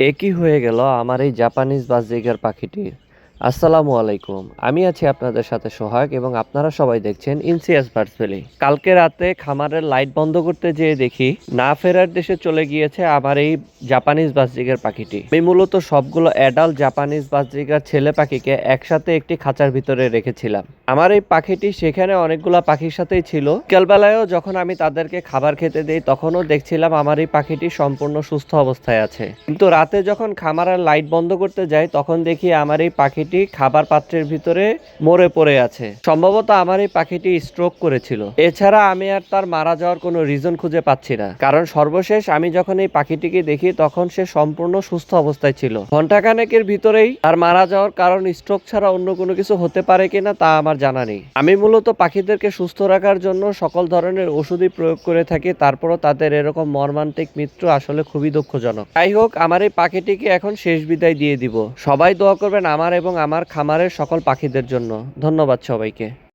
একই হয়ে গেল আমার এই জাপানিজ বাজরিগার পাখিটির? আসসালামু আলাইকুম। আমি আছি আপনাদের সাথে সোহাগ এবং আপনারা সবাই দেখছেন ইনসিয়াস বার্ডস কালকে রাতে খামারের লাইট বন্ধ করতে যেয়ে দেখি না ফেরার দেশে চলে গিয়েছে আমার এই জাপানিজ বাজরিগার পাখিটি। আমি মূলত সবগুলো অ্যাডাল্ট জাপানিজ বাজরিগার ছেলে পাখিকে একসাথে একটি খাঁচার ভিতরে রেখেছিলাম। আমার এই পাখিটি সেখানে অনেকগুলো পাখির সাথেই ছিল। বিকালবেলায়ও যখন আমি তাদেরকে খাবার খেতে দেই, তখনও দেখছিলাম আমার এই পাখিটি সম্পূর্ণ সুস্থ অবস্থায় আছে। কিন্তু রাতে যখন খামারের লাইট বন্ধ করতে যাই, তখন দেখি আমার এই পাখিটি খাবার পাত্রের ভিতরে মরে পড়ে আছে। সম্ভবত আমার এই পাখিটি স্ট্রোক করেছিল। এছাড়া আমি আর তার মারা যাওয়ার কোনো রিজন খুঁজে পাচ্ছি না। কারণ সর্বশেষ আমি যখন এই পাখিটিকে দেখি, তখন সে সম্পূর্ণ সুস্থ অবস্থায় ছিল। ঘন্টাখানেকের ভিতরেই তার মারা যাওয়ার কারণ স্ট্রোক ছাড়া অন্য কোনো কিছু হতে পারে কিনা তা আমার জানা নেই। আমি মূলত পাখিদেরকে সুস্থ রাখার জন্য সকল ধরনের ওষুধই প্রয়োগ করে থাকি, তারপরও তাদের এরকম মর্মান্তিক মৃত্যু আসলে খুবই দুঃখজনক। যাই হোক, আমার এই পাখিটিকে এখন শেষ বিদায় দিয়ে দিব। সবাই দোয়া করবেন আমার এবং আমার খামারের সকল পাখিদের জন্য। ধন্যবাদ সবাইকে।